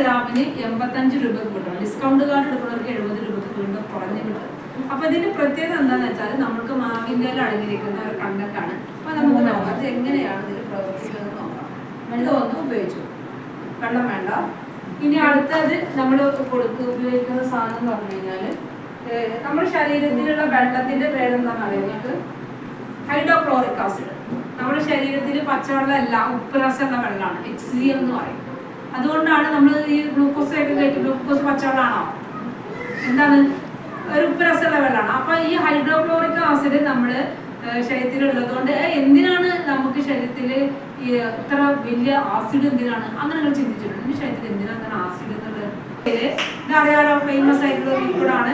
ഗ്രാമിന് എൺപത്തഞ്ച് രൂപ കിട്ടും ഡിസ്കൗണ്ട് കാർഡ് എടുക്കുന്നവർക്ക് എഴുപത് രൂപക്ക് വീണ്ടും കുറഞ്ഞു കിട്ടും. അപ്പൊ ഇതിന്റെ പ്രത്യേകത എന്താണെന്ന് വെച്ചാൽ നമുക്ക് മാവിന്റെ അടങ്ങിയിരിക്കുന്ന ഒരു കണ്ടക്കാണ് അപ്പൊ നമുക്ക് നോക്കാം. എങ്ങനെയാണ് ഇതിൽ പ്രവർത്തിക്കുന്നത് നോക്കാം. ഒന്നും ഉപയോഗിച്ചു. വെള്ളം വേണ്ട. ഇനി അടുത്തത് നമ്മൾ കൊടുത്ത് ഉപയോഗിക്കുന്ന സാധനം എന്ന് പറഞ്ഞു കഴിഞ്ഞാൽ നമ്മുടെ ശരീരത്തിലുള്ള വെള്ളത്തിന്റെ പേരെന്താണെന്ന് അറിയാം നിങ്ങൾക്ക്? ഹൈഡ്രോക്ലോറിക് ആസിഡ് നമ്മുടെ ശരീരത്തിൽ പച്ചവെള്ളം എല്ലാം ഉപ്പ് രസമുള്ള വെള്ളമാണ്. എച്ച് സി എന്ന് പറയും. അതുകൊണ്ടാണ് നമ്മൾ ഈ ഗ്ലൂക്കോസ് ഒക്കെ കയറ്റി ഗ്ലൂക്കോസ് പച്ചവെള്ളമാണോ? എന്താണ്? ഒരു രസ വെള്ളമാണ് അപ്പൊ ഈ ഹൈഡ്രോക്ലോറിക് ആസിഡ് നമ്മൾ ശരീരത്തിലുള്ളത് കൊണ്ട് എന്തിനാണ് നമുക്ക് ശരീരത്തിൽ ഈ ഇത്ര വലിയ ആസിഡ് എന്തിനാണ്? അങ്ങനെ നിങ്ങൾ ചിന്തിച്ചിട്ടുണ്ട്. ശരീരത്തിൽ എന്തിനാണ് അങ്ങനെ ആസിഡ് എന്നുള്ളത്? അറിയാലോ ഫേമസ് ആയിട്ടുള്ള ലിക്വിഡാണ്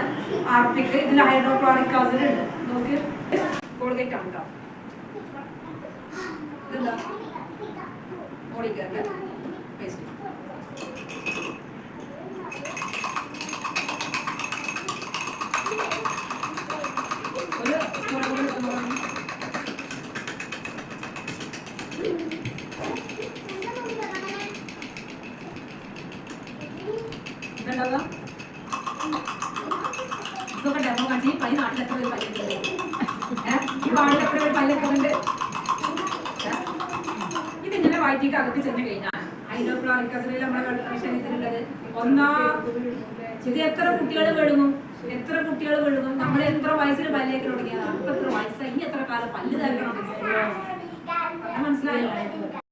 ആർപ്പിക് ഇതിൽ ഹൈഡ്രോക്ലോറിക് ആസിഡ് ഉണ്ട്. നോക്കി. കോൾഗേറ്റ് ആണ് കേട്ടോ ഇതെന്താ ഇതൊക്കെ ഡെമോ കണ്ടി പൈ നാട്ടിൽ എത്ര പേര് ഏഹ് ഈ എത്ര പേര് പല്ലൊക്കെ ഉണ്ട്? ഇതിങ്ങനെ വയറ്റിക്ക് അകത്ത് ചെന്ന് കഴിഞ്ഞാൽ ഹൈഡ്രോക്ലോറിക് ആസിഡ് നമ്മുടെ ശരീരത്തിലുള്ളത് ഒന്നാ ഇത് എത്ര കുട്ടികൾ വിഴുങ്ങും എത്ര കുട്ടികൾ വിഴുങ്ങും നമ്മൾ എത്ര വയസ്സിൽ പല്ലേക്ക് തുടങ്ങിയതാണ് ഇപ്പൊ എത്ര വയസ്സായി? എത്ര കാലം പല്ല് തേക്കണം? 那有 lại.